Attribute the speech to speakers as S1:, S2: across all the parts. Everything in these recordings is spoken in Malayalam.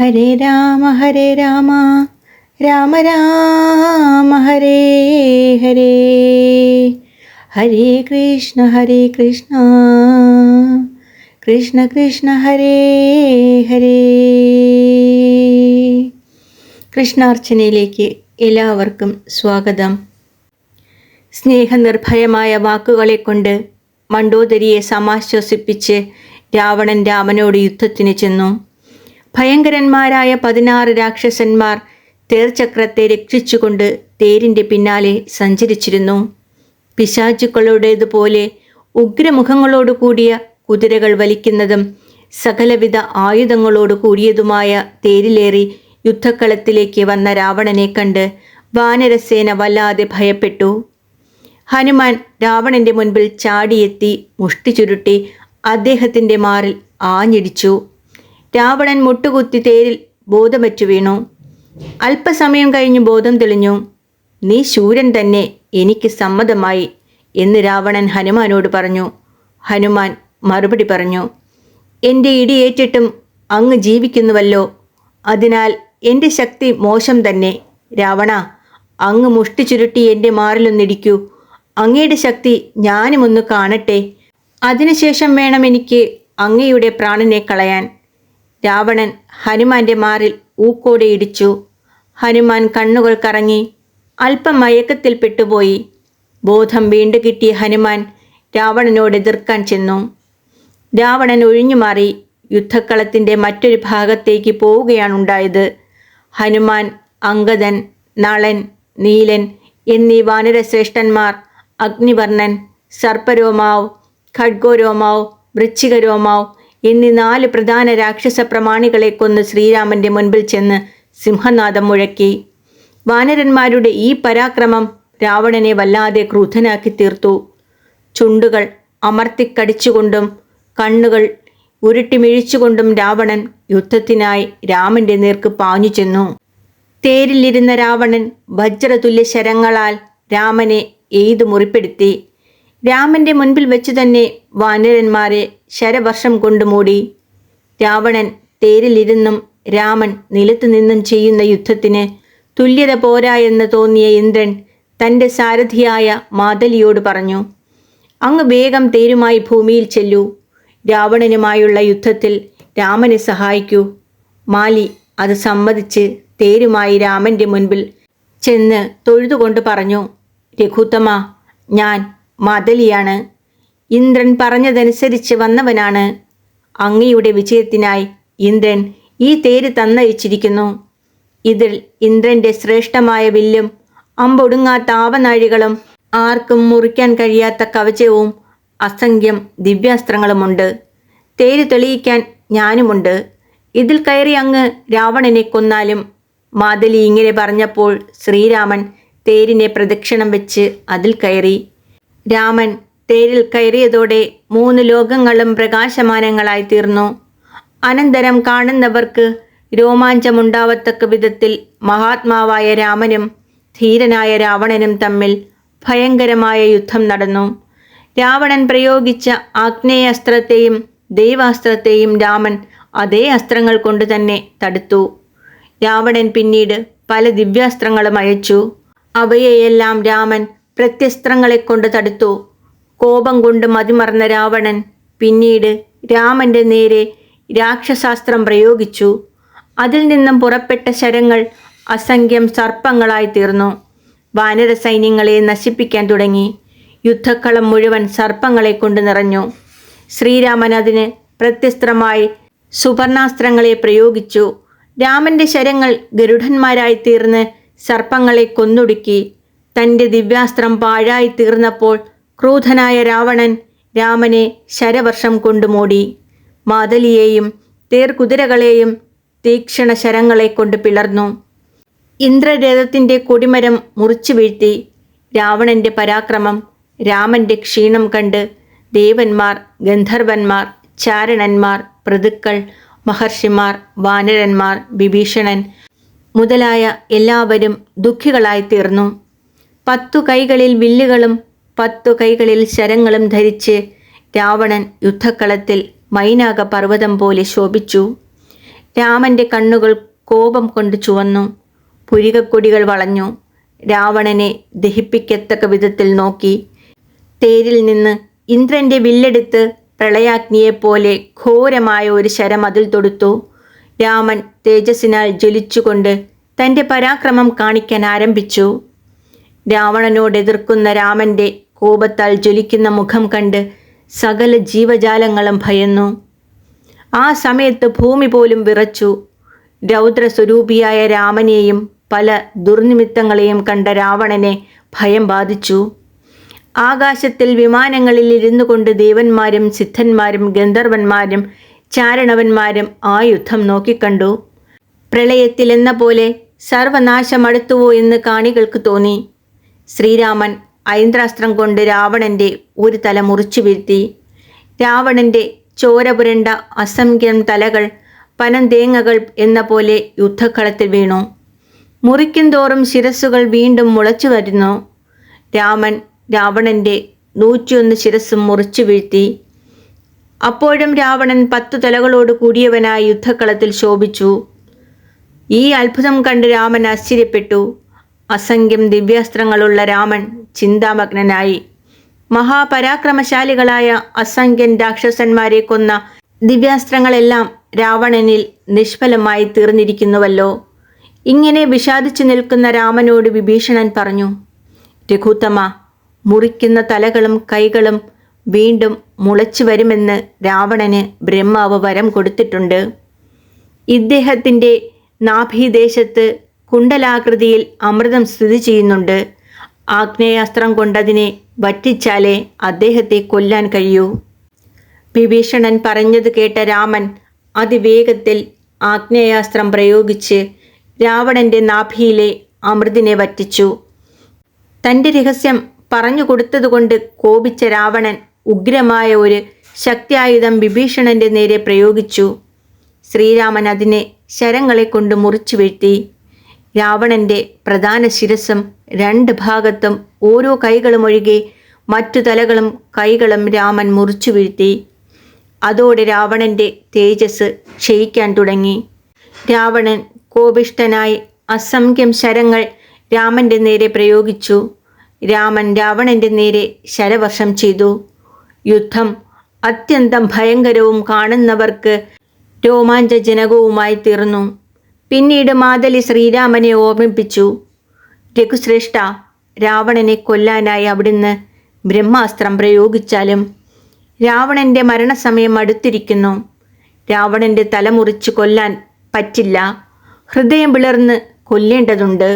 S1: ഹരേ രാമ ഹരേ രാമ. രാമ രാമ ഹരേ ഹരേ. ഹരേ കൃഷ്ണ ഹരേ കൃഷ്ണ. കൃഷ്ണ കൃഷ്ണ ഹരേ ഹരേ. കൃഷ്ണാർച്ചനയിലേക്ക് എല്ലാവർക്കും സ്വാഗതം. സ്നേഹനിർഭയമായ വാക്കുകളെ കൊണ്ട് മണ്ടോദരിയെ സമാശ്വസിപ്പിച്ച് രാവണൻ രാമനോട് യുദ്ധത്തിന് ചെന്നു. ഭയങ്കരന്മാരായ പതിനാറ് രാക്ഷസന്മാർ തേർചക്രത്തെ രക്ഷിച്ചുകൊണ്ട് തേരിന്റെ പിന്നാലെ സഞ്ചരിച്ചിരുന്നു. പിശാചുക്കളുടേതുപോലെ ഉഗ്രമുഖങ്ങളോട് കൂടിയ കുതിരകൾ വലിക്കുന്നതും സകലവിധ ആയുധങ്ങളോട് കൂടിയതുമായ തേരിലേറി യുദ്ധക്കളത്തിലേക്ക് വന്ന രാവണനെ കണ്ട് വാനരസേന വല്ലാതെ ഭയപ്പെട്ടു. ഹനുമാൻ രാവണന്റെ മുൻപിൽ ചാടിയെത്തി മുഷ്ടി ചുരുട്ടി അദ്ദേഹത്തിന്റെ മാറിൽ ആഞ്ഞിടിച്ചു. രാവണൻ മുട്ടുകുത്തി തേരിൽ ബോധമറ്റു വീണു. അല്പസമയം കഴിഞ്ഞ് ബോധം തെളിഞ്ഞു. നീ ശൂരൻ തന്നെ എനിക്ക് സമ്മതമായി എന്ന് രാവണൻ ഹനുമാനോട് പറഞ്ഞു. ഹനുമാൻ മറുപടി പറഞ്ഞു. എന്റെ ഇടിയേറ്റിട്ടും അങ്ങ് ജീവിക്കുന്നുവല്ലോ. അതിനാൽ എന്റെ ശക്തി മോശം തന്നെ. രാവണ അങ്ങ് മുഷ്ടി ചുരുട്ടി എന്റെ മാറിലൊന്നിടിക്കൂ അങ്ങയുടെ ശക്തി ഞാനും ഒന്ന് കാണട്ടെ. അതിനുശേഷം വേണം എനിക്ക് അങ്ങയുടെ പ്രാണനെ കളയാൻ. രാവണൻ ഹനുമാന്റെ മാറിൽ ഊക്കോടെ ഇടിച്ചു. ഹനുമാൻ കണ്ണുകൾ കറങ്ങി അല്പം മയക്കത്തിൽ പെട്ടുപോയി. ബോധം വീണ്ടു കിട്ടിയ ഹനുമാൻ രാവണനോട് എതിർക്കാൻ ചെന്നു. രാവണൻ ഒഴിഞ്ഞുമാറി യുദ്ധക്കളത്തിന്റെ മറ്റൊരു ഭാഗത്തേക്ക് പോവുകയാണുണ്ടായത്. ഹനുമാൻ അങ്കദൻ നളൻ നീലൻ എന്നീ വാനരശ്രേഷ്ഠന്മാർ അഗ്നിവർണൻ സർപ്പരോമാവ് ഖഡ്ഗോരോമാവ് വൃശ്ചികരോമാവ് എന്നീ നാല് പ്രധാന രാക്ഷസ പ്രമാണികളെ കൊന്ന് ശ്രീരാമന്റെ മുൻപിൽ ചെന്ന് സിംഹനാഥം മുഴക്കി. വാനരന്മാരുടെ ഈ പരാക്രമം രാവണനെ വല്ലാതെ ക്രൂധനാക്കി തീർത്തു. ചുണ്ടുകൾ അമർത്തിക്കടിച്ചുകൊണ്ടും കണ്ണുകൾ ഉരുട്ടിമിഴിച്ചുകൊണ്ടും രാവണൻ യുദ്ധത്തിനായി രാമന്റെ നേർക്ക് പാഞ്ഞു ചെന്നു. തേരിലിരുന്ന രാവണൻ വജ്രതുല്യ ശരങ്ങളാൽ രാമനെ എയ്തു മുറിപ്പെടുത്തി. രാമന്റെ മുൻപിൽ വെച്ച് തന്നെ വാനരന്മാരെ ശരവർഷം കൊണ്ടു മൂടി. രാവണൻ തേരിലിരുന്നും രാമൻ നിലത്തു നിന്നും ചെയ്യുന്ന യുദ്ധത്തിന് തുല്യത പോരാ എന്ന് തോന്നിയ ഇന്ദ്രൻ തന്റെ സാരഥിയായ മാതലിയോട് പറഞ്ഞു അങ്ങ് വേഗം തേരുമായി ഭൂമിയിൽ ചെല്ലൂ. രാവണനുമായുള്ള യുദ്ധത്തിൽ രാമനെ സഹായിക്കൂ. മാലി അത് സമ്മതിച്ച് തേരുമായി രാമന്റെ മുൻപിൽ ചെന്ന് തൊഴുതുകൊണ്ട് പറഞ്ഞു രഘുത്തമ ഞാൻ മദലിയാണ് ഇന്ദ്രൻ പറഞ്ഞതനുസരിച്ച് വന്നവനാണ്. അങ്ങയുടെ വിജയത്തിനായി ഇന്ദ്രൻ ഈ തേര് തന്നയച്ചിരിക്കുന്നു. ഇതിൽ ഇന്ദ്രന്റെ ശ്രേഷ്ഠമായ വില്ലും അമ്പൊടുങ്ങാത്ത ആവനാഴികളും ആർക്കും മുറിക്കാൻ കഴിയാത്ത കവചവും അസംഖ്യം ദിവ്യാസ്ത്രങ്ങളുമുണ്ട്. തേര് തെളിയിക്കാൻ ഞാനുമുണ്ട്. ഇതിൽ കയറി അങ്ങ് രാവണനെ കൊന്നാലും മാതലി ഇങ്ങനെ പറഞ്ഞപ്പോൾ ശ്രീരാമൻ തേരിനെ പ്രദക്ഷിണം വെച്ച് അതിൽ കയറി. രാമൻ തേരിൽ കയറിയതോടെ മൂന്ന് ലോകങ്ങളും പ്രകാശമാനങ്ങളായി തീർന്നു. അനന്തരം കാണുന്നവർക്ക് രോമാഞ്ചമുണ്ടാവത്തക്ക വിധത്തിൽ മഹാത്മാവായ രാമനും ധീരനായ രാവണനും തമ്മിൽ ഭയങ്കരമായ യുദ്ധം നടന്നു. രാവണൻ പ്രയോഗിച്ച ആഗ്നേയാസ്ത്രത്തെയും ദൈവാസ്ത്രത്തെയും രാമൻ അതേ അസ്ത്രങ്ങൾ കൊണ്ട് തന്നെ തടുത്തു. രാവണൻ പിന്നീട് പല ദിവ്യാസ്ത്രങ്ങളും അയച്ചു. അവയെയെല്ലാം രാമൻ പ്രത്യസ്ത്രങ്ങളെ കൊണ്ട് തടുത്തു. കോപം കൊണ്ട് മതിമറന്ന രാവണൻ പിന്നീട് രാമന്റെ നേരെ രാക്ഷസാസ്ത്രം പ്രയോഗിച്ചു. അതിൽ നിന്നും പുറപ്പെട്ട ശരങ്ങൾ അസംഖ്യം സർപ്പങ്ങളായി തീർന്നു. വാനര സൈന്യങ്ങളെ നശിപ്പിക്കാൻ തുടങ്ങി. യുദ്ധക്കളം മുഴുവൻ സർപ്പങ്ങളെ കൊണ്ട് നിറഞ്ഞു. ശ്രീരാമൻ അതിന് പ്രത്യസ്ത്രമായി സുവർണാസ്ത്രങ്ങളെ പ്രയോഗിച്ചു. രാമന്റെ ശരങ്ങൾ ഗരുഡന്മാരായി തീർന്ന് സർപ്പങ്ങളെ കൊന്നൊടുക്കി. തന്റെ ദിവ്യാസ്ത്രം പാഴായി തീർന്നപ്പോൾ ക്രൂധനായ രാവണൻ രാമനെ ശരവർഷം കൊണ്ടുമൂടി മാതലിയെയും തേർകുതിരകളെയും തീക്ഷണ ശരങ്ങളെ കൊണ്ട് പിളർന്നു. ഇന്ദ്രരഥത്തിന്റെ കൊടിമരം മുറിച്ചു വീഴ്ത്തി രാവണന്റെ പരാക്രമം രാമന്റെ ക്ഷീണം കണ്ട് ദേവന്മാർ ഗന്ധർവന്മാർ ചാരണന്മാർ പ്രതുക്കൾ മഹർഷിമാർ വാനരന്മാർ വിഭീഷണൻ മുതലായ എല്ലാവരും ദുഃഖികളായി തീർന്നു. പത്തു കൈകളിൽ വില്ലുകളും പത്തു കൈകളിൽ ശരങ്ങളും ധരിച്ച് രാവണൻ യുദ്ധക്കളത്തിൽ മൈനാക പർവതം പോലെ ശോഭിച്ചു. രാമന്റെ കണ്ണുകൾ കോപം കൊണ്ട് ചുവന്നു. പുരികക്കൊടികൾ വളഞ്ഞു. രാവണനെ ദഹിപ്പിക്കത്തക്ക വിധത്തിൽ നോക്കി. തേരിൽ നിന്ന് ഇന്ദ്രന്റെ വില്ലെടുത്ത് പ്രളയാഗ്നിയെപ്പോലെ ഘോരമായ ഒരു ശരം അതിൽ തൊടുത്തു. രാമൻ തേജസ്സിനാൽ ജ്വലിച്ചുകൊണ്ട് തന്റെ പരാക്രമം കാണിക്കാൻ ആരംഭിച്ചു. രാവണനോട് എതിർക്കുന്ന രാമന്റെ കോപത്താൽ ജ്വലിക്കുന്ന മുഖം കണ്ട് സകല ജീവജാലങ്ങളും ഭയന്നു. ആ സമയത്ത് ഭൂമി പോലും വിറച്ചു. രൗദ്രസ്വരൂപിയായ രാമനെയും പല ദുർനിമിത്തങ്ങളെയും കണ്ട രാവണനെ ഭയം ബാധിച്ചു. ആകാശത്തിൽ വിമാനങ്ങളിൽ ഇരുന്നു കൊണ്ട് ദേവന്മാരും സിദ്ധന്മാരും ഗന്ധർവന്മാരും ചാരണവന്മാരും ആ യുദ്ധം നോക്കിക്കണ്ടു. പ്രളയത്തിലെന്ന പോലെ സർവനാശമടുത്തുവോ എന്ന് കാണികൾക്ക് തോന്നി. ശ്രീരാമൻ ഐന്ദ്രാസ്ത്രം കൊണ്ട് രാവണന്റെ ഒരു തല മുറിച്ചു വീഴ്ത്തി. രാവണന്റെ ചോരപുരണ്ട അസംഖ്യം തലകൾ പനന്തേങ്ങകൾ എന്ന പോലെ യുദ്ധക്കളത്തിൽ വീണു. മുറിക്കും തോറും ശിരസ്സുകൾ വീണ്ടും മുളച്ചു വരുന്നു. രാമൻ രാവണന്റെ നൂറ്റിയൊന്ന് ശിരസ്സും മുറിച്ചു വീഴ്ത്തി. അപ്പോഴും രാവണൻ പത്തു തലകളോട് കൂടിയവനായി യുദ്ധക്കളത്തിൽ ശോഭിച്ചു. ഈ അത്ഭുതം കണ്ട് രാമൻ ആശ്ചര്യപ്പെട്ടു. അസംഖ്യം ദിവ്യാസ്ത്രങ്ങളുള്ള രാമൻ ചിന്താമഗ്നനായി. മഹാപരാക്രമശാലികളായ അസംഖ്യൻ രാക്ഷസന്മാരെ കൊന്ന ദിവ്യാസ്ത്രങ്ങളെല്ലാം രാവണനിൽ നിഷ്ഫലമായി തീർന്നിരിക്കുന്നുവല്ലോ. ഇങ്ങനെ വിഷാദിച്ചു നിൽക്കുന്ന രാമനോട് വിഭീഷണൻ പറഞ്ഞു രഘുത്തമ മുറിക്കുന്ന തലകളും കൈകളും വീണ്ടും മുളച്ചു വരുമെന്ന് രാവണന് ബ്രഹ്മാവ് വരം കൊടുത്തിട്ടുണ്ട്. ഇദ്ദേഹത്തിന്റെ നാഭീദേശത്ത് കുണ്ടലാകൃതിയിൽ അമൃതം സ്ഥിതി ചെയ്യുന്നുണ്ട്. ആഗ്നേയാസ്ത്രം കൊണ്ടതിനെ വറ്റിച്ചാലേ അദ്ദേഹത്തെ കൊല്ലാൻ കഴിയൂ. വിഭീഷണൻ പറഞ്ഞത് കേട്ട രാമൻ അതിവേഗത്തിൽ ആഗ്നേയാസ്ത്രം പ്രയോഗിച്ച് രാവണന്റെ നാഭിയിലെ അമൃതിനെ വറ്റിച്ചു. തന്റെ രഹസ്യം പറഞ്ഞു കൊടുത്തതുകൊണ്ട് കോപിച്ച രാവണൻ ഉഗ്രമായ ഒരു ശക്തിയായുധം വിഭീഷണന്റെ നേരെ പ്രയോഗിച്ചു. ശ്രീരാമൻ അതിനെ ശരങ്ങളെ കൊണ്ട് മുറിച്ചു വീഴ്ത്തി. രാവണന്റെ പ്രധാന ശിരസം രണ്ട് ഭാഗത്തും ഓരോ കൈകളും ഒഴികെ മറ്റു തലകളും കൈകളും രാമൻ മുറിച്ചു വീഴ്ത്തി. അതോടെ രാവണന്റെ തേജസ് ക്ഷയിക്കാൻ തുടങ്ങി. രാവണൻ കോപിഷ്ടനായി അസംഖ്യം ശരങ്ങൾ രാമന്റെ നേരെ പ്രയോഗിച്ചു. രാമൻ രാവണന്റെ നേരെ ശരവർഷം ചെയ്തു. യുദ്ധം അത്യന്തം ഭയങ്കരവും കാണുന്നവർക്ക് രോമാഞ്ചജനകവുമായി തീർന്നു. പിന്നീട് മാതലി ശ്രീരാമനെ ഓർമ്മിപ്പിച്ചു. രഘുശ്രേഷ്ഠ രാവണനെ കൊല്ലാനായി അവിടുന്ന് ബ്രഹ്മാസ്ത്രം പ്രയോഗിച്ചാലും രാവണന്റെ മരണസമയം അടുത്തിരിക്കുന്നു. രാവണന്റെ തല മുറിച്ച് കൊല്ലാൻ പറ്റില്ല. ഹൃദയം പിളർന്ന് കൊല്ലേണ്ടതുണ്ട്.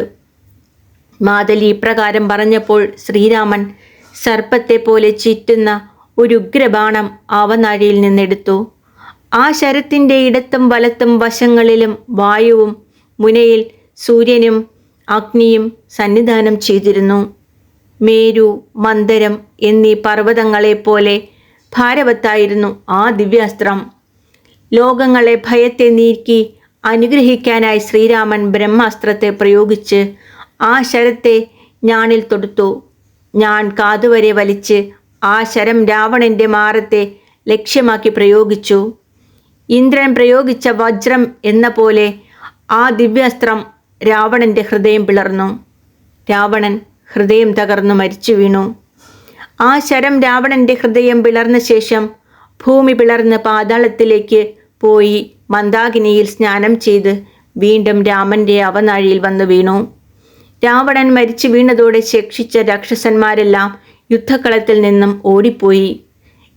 S1: മാതലി ഇപ്രകാരം പറഞ്ഞപ്പോൾ ശ്രീരാമൻ സർപ്പത്തെ പോലെ ചീറ്റുന്ന ഒരു ഉഗ്രബാണം ആവനാഴിയിൽ നിന്നെടുത്തു. ആ ശരത്തിന്റെ ഇടത്തും വലത്തും വശങ്ങളിലും വായുവും മുനയിൽ സൂര്യനും അഗ്നിയും സന്നിധാനം ചെയ്തിരുന്നു. മേരു മന്ദരം എന്നീ പർവതങ്ങളെപ്പോലെ ഭാരവത്തായിരുന്നു ആ ദിവ്യാസ്ത്രം. ലോകങ്ങളെ ഭയത്തെ നീക്കി അനുഗ്രഹിക്കാനായി ശ്രീരാമൻ ബ്രഹ്മാസ്ത്രത്തെ പ്രയോഗിച്ച് ആ ശരത്തെ ഞാണിൽ തൊടുത്തു. ഞാൻ കാതുവരെ വലിച്ച് ആ ശരം രാവണന്റെ മാറത്തെ ലക്ഷ്യമാക്കി പ്രയോഗിച്ചു. ഇന്ദ്രൻ പ്രയോഗിച്ച വജ്രം എന്ന പോലെ ആ ദിവ്യാസ്ത്രം രാവണന്റെ ഹൃദയം പിളർന്നു. രാവണൻ ഹൃദയം തകർന്നു മരിച്ചു വീണു. ആ ശരം രാവണന്റെ ഹൃദയം പിളർന്ന ശേഷം ഭൂമി പിളർന്ന് പാതാളത്തിലേക്ക് പോയി മന്ദാകിനിയിൽ സ്നാനം ചെയ്ത് വീണ്ടും രാമന്റെ അവനാഴിയിൽ വന്നു വീണു. രാവണൻ മരിച്ചു വീണതോടെ ശിക്ഷിച്ച രാക്ഷസന്മാരെല്ലാം യുദ്ധക്കളത്തിൽ നിന്നും ഓടിപ്പോയി.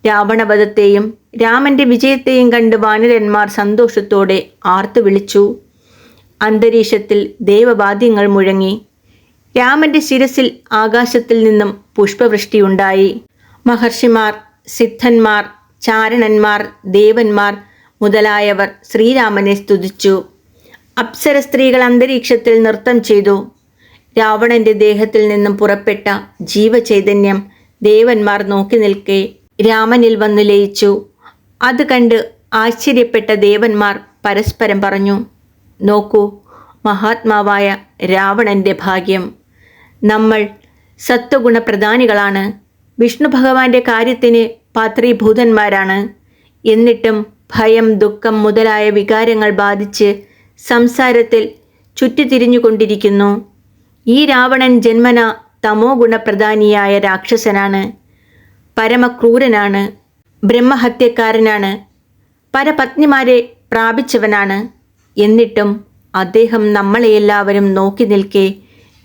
S1: രാവണവധത്തെയും രാമന്റെ വിജയത്തെയും കണ്ട് വാനരന്മാർ സന്തോഷത്തോടെ ആർത്തു വിളിച്ചു. അന്തരീക്ഷത്തിൽ ദേവവാദ്യങ്ങൾ മുഴങ്ങി. രാമന്റെ ശിരസിൽ ആകാശത്തിൽ നിന്നും പുഷ്പവൃഷ്ടിയുണ്ടായി മഹർഷിമാർ സിദ്ധന്മാർ ചാരണന്മാർ ദേവന്മാർ മുതലായവർ ശ്രീരാമനെ സ്തുതിച്ചു. അപ്സര സ്ത്രീകൾ അന്തരീക്ഷത്തിൽ നൃത്തം ചെയ്തു. രാവണന്റെ ദേഹത്തിൽ നിന്നും പുറപ്പെട്ട ജീവചൈതന്യം ദേവന്മാർ നോക്കി നിൽക്കെ രാമനിൽ വന്നു ലയിച്ചു. അത് കണ്ട് ആശ്ചര്യപ്പെട്ട ദേവന്മാർ പരസ്പരം പറഞ്ഞു നോക്കൂ മഹാത്മാവായ രാവണന്റെ ഭാഗ്യം. നമ്മൾ സത്വഗുണപ്രധാനികളാണ്. വിഷ്ണു ഭഗവാന്റെ കാര്യത്തിന് പാത്രീഭൂതന്മാരാണ്. എന്നിട്ടും ഭയം ദുഃഖം മുതലായ വികാരങ്ങൾ ബാധിച്ച് സംസാരത്തിൽ ചുറ്റിത്തിരിഞ്ഞുകൊണ്ടിരിക്കുന്നു. ഈ രാവണൻ ജന്മന തമോ ഗുണപ്രധാനിയായ രാക്ഷസനാണ്. പരമക്രൂരനാണ്. ബ്രഹ്മഹത്യക്കാരനാണ്. പരപത്നിമാരെ പ്രാപിച്ചവനാണ്. എന്നിട്ടും അദ്ദേഹം നമ്മളെയെല്ലാവരും നോക്കി നിൽക്കെ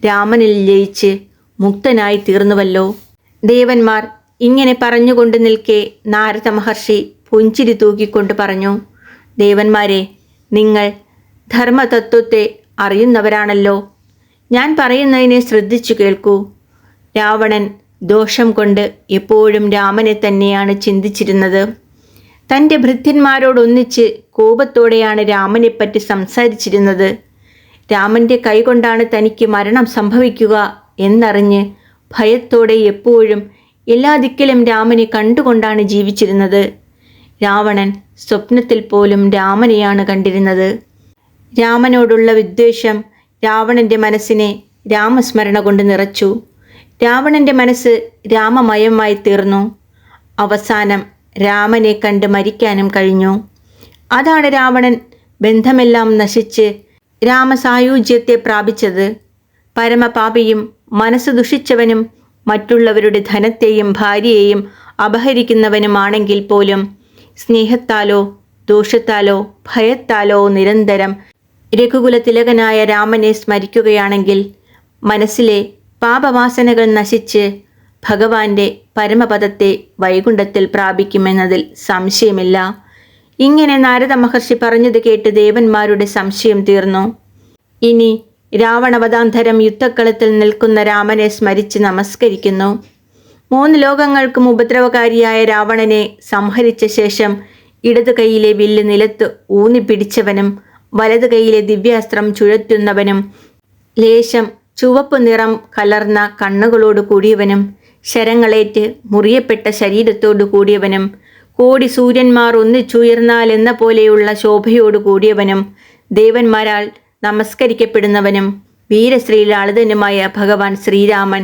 S1: രാമനിൽ ലയിച്ച് മുക്തനായി തീർന്നുവല്ലോ. ദേവന്മാർ ഇങ്ങനെ പറഞ്ഞുകൊണ്ട് നിൽക്കെ നാരദ മഹർഷി പുഞ്ചിരി തൂക്കിക്കൊണ്ട് പറഞ്ഞു ദേവന്മാരെ നിങ്ങൾ ധർമ്മതത്വത്തെ അറിയുന്നവരാണല്ലോ. ഞാൻ പറയുന്നതിനെ ശ്രദ്ധിച്ചു കേൾക്കൂ. രാവണൻ ദോഷം കൊണ്ട് എപ്പോഴും രാമനെ തന്നെയാണ് ചിന്തിച്ചിരുന്നത്. തന്റെ ഭൃത്യന്മാരോടൊന്നിച്ച് കോപത്തോടെയാണ് രാമനെപ്പറ്റി സംസാരിച്ചിരുന്നത്. രാമന്റെ കൈകൊണ്ടാണ് തനിക്ക് മരണം സംഭവിക്കുക എന്നറിഞ്ഞ് ഭയത്തോടെ എപ്പോഴും എല്ലാ ദിക്കിലും രാമനെ കണ്ടുകൊണ്ടാണ് ജീവിച്ചിരുന്നത്. രാവണൻ സ്വപ്നത്തിൽ പോലും രാമനെയാണ് കണ്ടിരുന്നത്. രാമനോടുള്ള വിദ്വേഷം രാവണന്റെ മനസ്സിനെ രാമസ്മരണ കൊണ്ട് നിറച്ചു. രാവണന്റെ മനസ്സ് രാമമയമായി തീർന്നു. അവസാനം രാമനെ കണ്ട് മരിക്കാനും കഴിഞ്ഞു. അതാണ് രാവണൻ ബന്ധമെല്ലാം നശിച്ച് രാമസായുജ്യത്തെ പ്രാപിച്ചത്. പരമപാപിയും മനസ്സ് ദുഷിച്ചവനും മറ്റുള്ളവരുടെ ധനത്തെയും ഭാര്യയെയും അപഹരിക്കുന്നവനുമാണെങ്കിൽ പോലും സ്നേഹത്താലോ ദോഷത്താലോ ഭയത്താലോ നിരന്തരം രഘുകുലതിലകനായ രാമനെ സ്മരിക്കുകയാണെങ്കിൽ മനസ്സിലെ പാപവാസനകൾ നശിച്ച് ഭഗവാന്റെ പരമപദത്തെ വൈകുണ്ഠത്തിൽ പ്രാപിക്കുമെന്നതിൽ സംശയമില്ല. ഇങ്ങനെ നാരദ മഹർഷി പറഞ്ഞത് കേട്ട് ദേവന്മാരുടെ സംശയം തീർന്നു. ഇനി രാവണവതാന്തരം യുദ്ധക്കളത്തിൽ നിൽക്കുന്ന രാമനെ സ്മരിച്ച് നമസ്കരിക്കുന്നു. മൂന്ന് ലോകങ്ങൾക്കും ഉപദ്രവകാരിയായ രാവണനെ സംഹരിച്ച ശേഷം ഇടതു കൈയിലെ വില്ല് നിലത്ത് ഊന്നിപ്പിടിച്ചവനും വലതു കൈയിലെ ദിവ്യാസ്ത്രം ചുഴറ്റുന്നവനും ലേശം ചുവപ്പ് നിറം കലർന്ന കണ്ണുകളോട് കൂടിയവനും ശരങ്ങളേറ്റ് മുറിയപ്പെട്ട ശരീരത്തോടു കൂടിയവനും കോടി സൂര്യന്മാർ ഒന്നിച്ചുയർന്നാൽ എന്ന പോലെയുള്ള ശോഭയോടു കൂടിയവനും ദേവന്മാരാൽ നമസ്കരിക്കപ്പെടുന്നവനും വീരശ്രീലാളിതനുമായ ഭഗവാൻ ശ്രീരാമൻ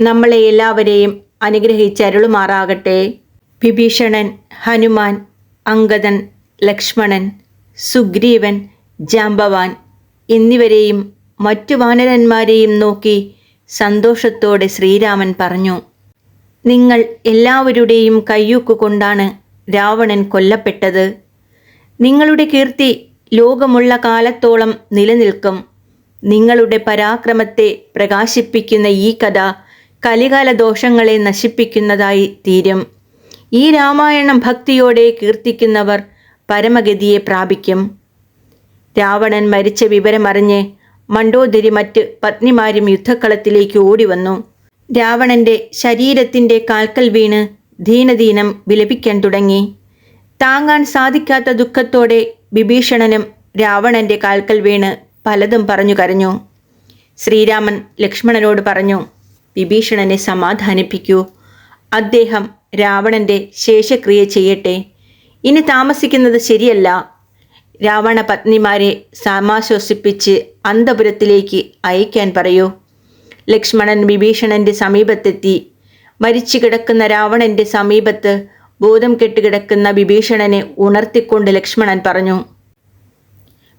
S1: നമ്മളെ എല്ലാവരെയും അനുഗ്രഹിച്ചരുളുമാറാകട്ടെ. വിഭീഷണൻ ഹനുമാൻ അങ്കദൻ ലക്ഷ്മണൻ സുഗ്രീവൻ ജാമ്പവാൻ എന്നിവരെയും മറ്റു വാനരന്മാരെയും നോക്കി സന്തോഷത്തോടെ ശ്രീരാമൻ പറഞ്ഞു നിങ്ങൾ എല്ലാവരുടെയും കയ്യൂക്ക് കൊണ്ടാണ് രാവണൻ കൊല്ലപ്പെട്ടത്. നിങ്ങളുടെ കീർത്തി ലോകമുള്ള കാലത്തോളം നിലനിൽക്കും. നിങ്ങളുടെ പരാക്രമത്തെ പ്രകാശിപ്പിക്കുന്ന ഈ കഥ കലികാല ദോഷങ്ങളെ നശിപ്പിക്കുന്നതായി തീരും. ഈ രാമായണം ഭക്തിയോടെ കീർത്തിക്കുന്നവർ പരമഗതിയെ പ്രാപിക്കും. രാവണൻ മരിച്ച വിവരമറിഞ്ഞ് മണ്ടോദരി മറ്റ് പത്നിമാരും യുദ്ധക്കളത്തിലേക്ക് ഓടിവന്നു. രാവണന്റെ ശരീരത്തിന്റെ കാൽക്കൽ വീണ് ദീനദീനം വിലപിക്കാൻ തുടങ്ങി. താങ്ങാൻ സാധിക്കാത്ത ദുഃഖത്തോടെ വിഭീഷണനും രാവണന്റെ കാൽക്കൽ വീണ് പലതും പറഞ്ഞു കരഞ്ഞു. ശ്രീരാമൻ ലക്ഷ്മണനോട് പറഞ്ഞു വിഭീഷണനെ സമാധാനിപ്പിക്കൂ. അദ്ദേഹം രാവണന്റെ ശേഷക്രിയ ചെയ്യട്ടെ. ഇനി താമസിക്കുന്നത് ശരിയല്ല. രാവണ പത്നിമാരെ സമാശ്വസിപ്പിച്ച് അന്തപുരത്തിലേക്ക് അയക്കാൻ പറയൂ. ലക്ഷ്മണൻ വിഭീഷണന്റെ സമീപത്തെത്തി. മരിച്ചു കിടക്കുന്ന രാവണന്റെ സമീപത്ത് ബോധം കെട്ടുകിടക്കുന്ന വിഭീഷണനെ ഉണർത്തിക്കൊണ്ട് ലക്ഷ്മണൻ പറഞ്ഞു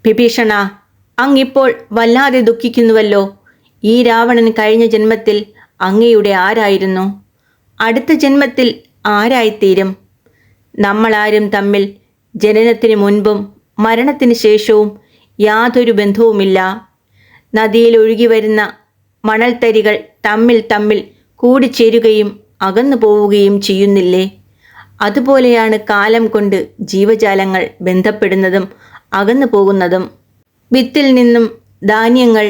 S1: വിഭീഷണ അങ്ങിപ്പോൾ വല്ലാതെ ദുഃഖിക്കുന്നുവല്ലോ. ഈ രാവണൻ കഴിഞ്ഞ ജന്മത്തിൽ അങ്ങയുടെ ആരായിരുന്നു? അടുത്ത ജന്മത്തിൽ ആരായിത്തീരും? നമ്മളാരും തമ്മിൽ ജനനത്തിന് മുൻപും മരണത്തിന് ശേഷവും യാതൊരു ബന്ധവുമില്ല. നദിയിൽ ഒഴുകി വരുന്ന മണൽത്തരികൾ തമ്മിൽ തമ്മിൽ കൂടിച്ചേരുകയും അകന്നു പോവുകയും ചെയ്യുന്നില്ലേ? അതുപോലെയാണ് കാലം കൊണ്ട് ജീവജാലങ്ങൾ ബന്ധപ്പെടുന്നതും അകന്നു പോകുന്നതും. വിത്തിൽ നിന്നും ധാന്യങ്ങൾ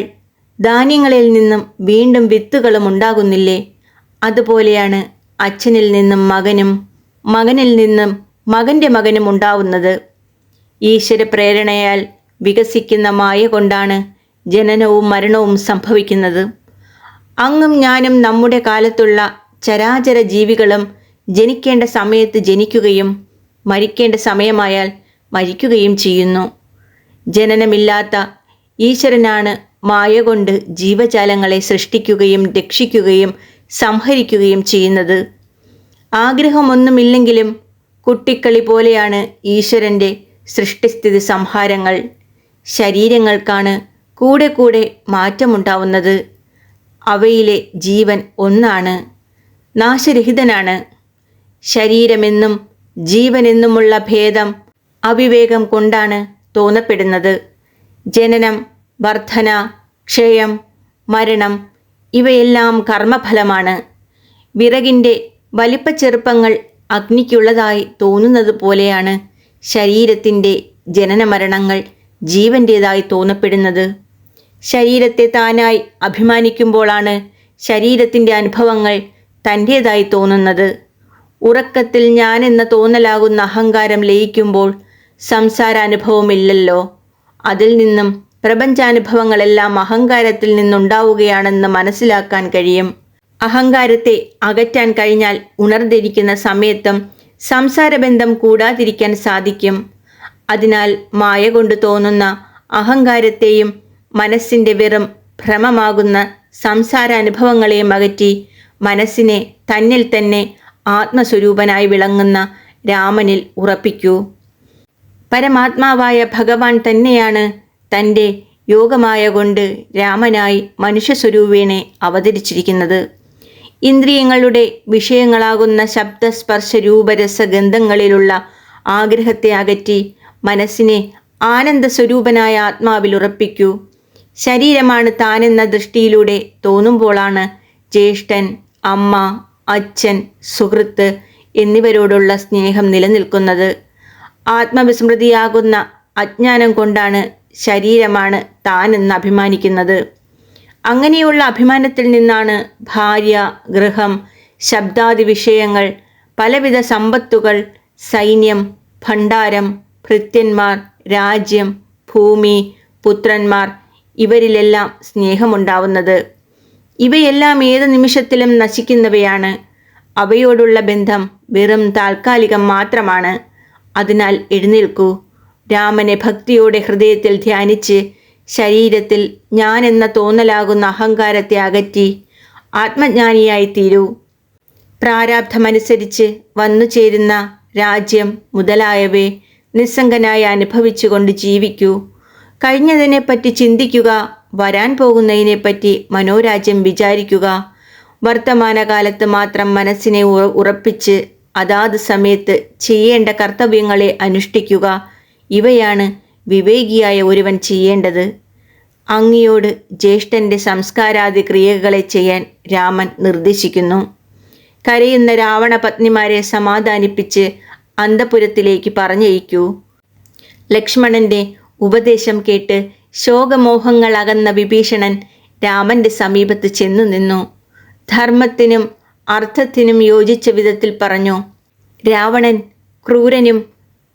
S1: ധാന്യങ്ങളിൽ നിന്നും വീണ്ടും വിത്തുകളും ഉണ്ടാകുന്നില്ലേ? അതുപോലെയാണ് അച്ഛനിൽ നിന്നും മകനും മകനിൽ നിന്നും മകന്റെ മകനും ഉണ്ടാവുന്നത്. ഈശ്വര പ്രേരണയാൽ വികസിക്കുന്ന മായ കൊണ്ടാണ് ജനനവും മരണവും സംഭവിക്കുന്നത്. അങ്ങും ഞാനും നമ്മുടെ കാലത്തുള്ള ചരാചര ജീവികളും ജനിക്കേണ്ട സമയത്ത് ജനിക്കുകയും മരിക്കേണ്ട സമയമായാൽ മരിക്കുകയും ചെയ്യുന്നു. ജനനമില്ലാത്ത ഈശ്വരനാണ് മായ കൊണ്ട് ജീവജാലങ്ങളെ സൃഷ്ടിക്കുകയും രക്ഷിക്കുകയും സംഹരിക്കുകയും ചെയ്യുന്നത്. ആഗ്രഹമൊന്നുമില്ലെങ്കിലും കുട്ടിക്കളി പോലെയാണ് ഈശ്വരന്റെ സൃഷ്ടിസ്ഥിതി സംഹാരങ്ങൾ ശരീരങ്ങൾക്കാണ് കൂടെ കൂടെ മാറ്റമുണ്ടാവുന്നത്. അവയിലെ ജീവൻ ഒന്നാണ് നാശരഹിതനാണ്. ശരീരമെന്നും ജീവനെന്നുമുള്ള ഭേദം അവിവേകം കൊണ്ടാണ് തോന്നപ്പെടുന്നത്. ജനനം വർധന ക്ഷയം മരണം ഇവയെല്ലാം കർമ്മഫലമാണ്. വിറകിന്റെ വലിപ്പച്ചെറുപ്പങ്ങൾ അഗ്നിക്കുള്ളതായി തോന്നുന്നത് പോലെയാണ് ശരീരത്തിന്റെ ജനനമരണങ്ങൾ ജീവന്റേതായി തോന്നപ്പെടുന്നത്. ശരീരത്തെ താനായി അഭിമാനിക്കുമ്പോഴാണ് ശരീരത്തിന്റെ അനുഭവങ്ങൾ തന്റേതായി തോന്നുന്നത്. ഉറക്കത്തിൽ ഞാനെന്ന തോന്നലാകുന്ന അഹങ്കാരം ലയിക്കുമ്പോൾ സംസാരാനുഭവമില്ലല്ലോ. അതിൽ നിന്നും പ്രപഞ്ചാനുഭവങ്ങളെല്ലാം അഹങ്കാരത്തിൽ നിന്നുണ്ടാവുകയാണെന്ന് മനസ്സിലാക്കാൻ കഴിയും. അഹങ്കാരത്തെ അകറ്റാൻ കഴിഞ്ഞാൽ ഉണർന്നിരിക്കുന്ന സമയത്തും സംസാരബന്ധം കൂടാതിരിക്കാൻ സാധിക്കും. അതിനാൽ മായ കൊണ്ട് തോന്നുന്ന അഹങ്കാരത്തെയും മനസ്സിന്റെ വെറും ഭ്രമമാകുന്ന സംസാരാനുഭവങ്ങളെയും അകറ്റി മനസ്സിനെ തന്നിൽ തന്നെ ആത്മസ്വരൂപനായി വിളങ്ങുന്ന രാമനിൽ ഉറപ്പിക്കൂ. പരമാത്മാവായ ഭഗവാൻ തന്നെയാണ് തന്റെ യോഗമായ കൊണ്ട് രാമനായി മനുഷ്യസ്വരൂപേണെ അവതരിച്ചിരിക്കുന്നത്. ഇന്ദ്രിയങ്ങളുടെ വിഷയങ്ങളാകുന്ന ശബ്ദസ്പർശ രൂപരസ ഗന്ധങ്ങളിലുള്ള ആഗ്രഹത്തെ അകറ്റി മനസ്സിനെ ആനന്ദ സ്വരൂപനായ ആത്മാവിൽ ഉറപ്പിക്കൂ. ശരീരമാണ് താനെന്ന ദൃഷ്ടിയിലൂടെ തോന്നുമ്പോഴാണ് ജ്യേഷ്ഠൻ അമ്മ അച്ഛൻ സുഹൃത്ത് എന്നിവരോടുള്ള സ്നേഹം നിലനിൽക്കുന്നത്. ആത്മവിസ്മൃതിയാകുന്ന അജ്ഞാനം കൊണ്ടാണ് ശരീരമാണ് താനെന്ന് അഭിമാനിക്കുന്നത്. അങ്ങനെയുള്ള അഭിമാനത്തിൽ നിന്നാണ് ഭാര്യ ഗൃഹം ശബ്ദാദി വിഷയങ്ങൾ പലവിധ സമ്പത്തുകൾ സൈന്യം ഭണ്ഡാരം ഭൃത്യന്മാർ രാജ്യം ഭൂമി പുത്രന്മാർ ഇവരിലെല്ലാം സ്നേഹമുണ്ടാവുന്നത്. ഇവയെല്ലാം ഏത് നിമിഷത്തിലും നശിക്കുന്നവയാണ്. അവയോടുള്ള ബന്ധം വെറും താൽക്കാലികം മാത്രമാണ്. അതിനാൽ എഴുന്നേൽക്കൂ. രാമനെ ഭക്തിയോടെ ഹൃദയത്തിൽ ധ്യാനിച്ച് ശരീരത്തിൽ ഞാൻ എന്ന തോന്നലാകുന്ന അഹങ്കാരത്തെ അകറ്റി ആത്മജ്ഞാനിയായി തീരൂ പ്രാരാബ്ധമനുസരിച്ച് വന്നു ചേരുന്ന രാജ്യം മുതലായവേ നിസ്സംഗനായി അനുഭവിച്ചുകൊണ്ട് ജീവിക്കൂ. കഴിഞ്ഞതിനെപ്പറ്റി ചിന്തിക്കുക വരാൻ പോകുന്നതിനെപ്പറ്റി മനോരാജ്യം വിചാരിക്കുക. വർത്തമാനകാലത്ത് മാത്രം മനസ്സിനെ ഉറ- ഉറപ്പിച്ച് അതാത് സമയത്ത് ചെയ്യേണ്ട കർത്തവ്യങ്ങളെ അനുഷ്ഠിക്കുക. ഇവയാണ് വിവേകിയായ ഒരുവൻ ചെയ്യേണ്ടത്? അങ്ങിയോട് ജ്യേഷ്ഠന്റെ സംസ്കാരാദി ക്രിയകളെ ചെയ്യാൻ രാമൻ നിർദ്ദേശിക്കുന്നു. കരയുന്ന രാവണപത്നിമാരെ സമാധാനിപ്പിച്ച് അന്തപുരത്തിലേക്ക് പറഞ്ഞയക്കൂ. ലക്ഷ്മണന്റെ ഉപദേശം കേട്ട് ശോകമോഹങ്ങൾ അകന്ന വിഭീഷണൻ രാമന്റെ സമീപത്ത് ചെന്നു നിന്നു. ധർമ്മത്തിനും അർത്ഥത്തിനും യോജിച്ച വിധത്തിൽ പറഞ്ഞു രാവണൻ ക്രൂരനും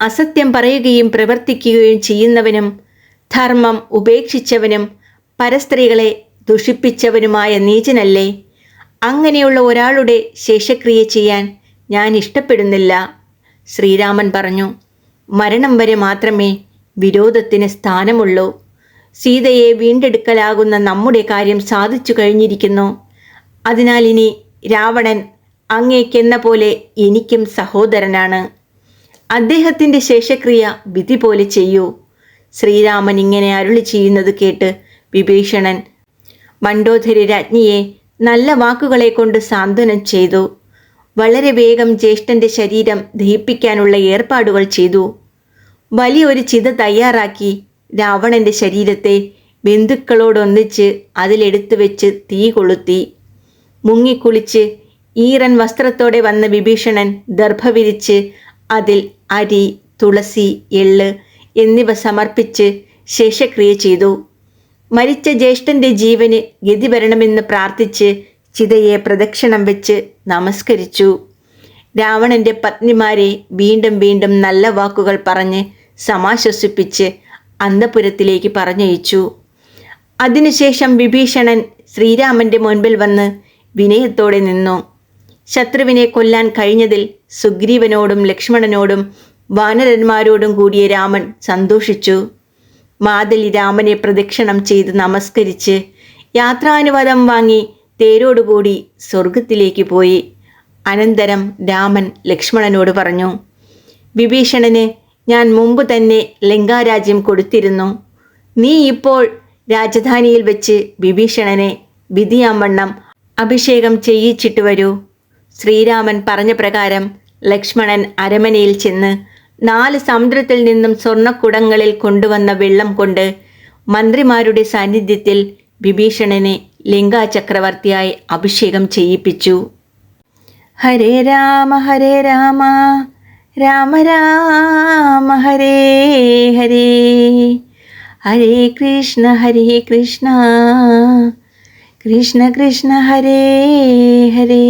S1: അസത്യം പറയുകയും പ്രവർത്തിക്കുകയും ചെയ്യുന്നവനും ധർമ്മം ഉപേക്ഷിച്ചവനും പരസ്ത്രീകളെ ദുഷിപ്പിച്ചവനുമായ നീചനല്ലേ? അങ്ങനെയുള്ള ഒരാളുടെ ശേഷക്രിയ ചെയ്യാൻ ഞാൻ ഇഷ്ടപ്പെടുന്നില്ല. ശ്രീരാമൻ പറഞ്ഞു മരണം വരെ മാത്രമേ വിരോധത്തിന് സ്ഥാനമുള്ളൂ. സീതയെ വീണ്ടെടുക്കലാകുന്ന നമ്മുടെ കാര്യം സാധിച്ചു കഴിഞ്ഞിരിക്കുന്നു. അതിനാൽ ഇനി രാവണൻ അങ്ങേക്കെന്ന പോലെ എനിക്കും സഹോദരനാണ്. അദ്ദേഹത്തിന്റെ ശേഷക്രിയ വിധി പോലെ ചെയ്യൂ. ശ്രീരാമൻ ഇങ്ങനെ അരുളി ചെയ്യുന്നത് കേട്ട് വിഭീഷണൻ മണ്ഡോധരി രാജ്ഞിയെ നല്ല വാക്കുകളെ കൊണ്ട് സാന്ത്വനം ചെയ്തു. വളരെ വേഗം ജ്യേഷ്ഠന്റെ ശരീരം ദഹിപ്പിക്കാനുള്ള ഏർപ്പാടുകൾ ചെയ്തു. വലിയൊരു ചിത തയ്യാറാക്കി രാവണന്റെ ശരീരത്തെ ബന്ധുക്കളോടൊന്നിച്ച് അതിലെടുത്തു വെച്ച് തീ കൊളുത്തി. മുങ്ങിക്കുളിച്ച് ഈറൻ വസ്ത്രത്തോടെ വന്ന വിഭീഷണൻ ദർഭ വിരിച്ച് അതിൽ അരി തുളസി എള്ള് എന്നിവ സമർപ്പിച്ച് ശേഷക്രിയ ചെയ്തു. മരിച്ച ജ്യേഷ്ഠന്റെ ജീവന് ഗതി വരണമെന്ന് പ്രാർത്ഥിച്ച് ചിതയെ പ്രദക്ഷിണം വെച്ച് നമസ്കരിച്ചു. രാവണന്റെ പത്നിമാരെ വീണ്ടും വീണ്ടും നല്ല വാക്കുകൾ പറഞ്ഞ് സമാശ്വസിപ്പിച്ച് അന്തപുരത്തിലേക്ക് പറഞ്ഞയച്ചു. അതിനുശേഷം വിഭീഷണൻ ശ്രീരാമന്റെ മുൻപിൽ വന്ന് വിനയത്തോടെ നിന്നു. ശത്രുവിനെ കൊല്ലാൻ കഴിഞ്ഞതിൽ സുഗ്രീവനോടും ലക്ഷ്മണനോടും വാനരന്മാരോടും കൂടിയ രാമൻ സന്തോഷിച്ചു. മാതലി രാമനെ പ്രദക്ഷിണം ചെയ്ത് നമസ്കരിച്ച് യാത്രാനുവാദം വാങ്ങി തേരോടുകൂടി സ്വർഗത്തിലേക്ക് പോയി. അനന്തരം രാമൻ ലക്ഷ്മണനോട് പറഞ്ഞു വിഭീഷണന് ഞാൻ മുമ്പ് തന്നെ ലങ്കാരാജ്യം കൊടുത്തിരുന്നു. നീ ഇപ്പോൾ രാജധാനിയിൽ വെച്ച് വിഭീഷണനെ വിധിയാവണ്ണം അഭിഷേകം ചെയ്യിച്ചിട്ട് വരൂ. ശ്രീരാമൻ പറഞ്ഞ പ്രകാരം ലക്ഷ്മണൻ അരമനയിൽ ചെന്ന് നാല് സമുദ്രത്തിൽ നിന്നും സ്വർണക്കുടങ്ങളിൽ കൊണ്ടുവന്ന വെള്ളം കൊണ്ട് മന്ത്രിമാരുടെ സാന്നിധ്യത്തിൽ വിഭീഷണനെ ലിംഗാ ചക്രവർത്തിയായി അഭിഷേകം ചെയ്യിപ്പിച്ചു. ഹരേ രാമ ഹരേ രാമ രാമ രാമ ഹരേ ഹരേ. ഹരേ കൃഷ്ണ ഹരേ കൃഷ്ണ. കൃഷ്ണ കൃഷ്ണ ഹരേ ഹരേ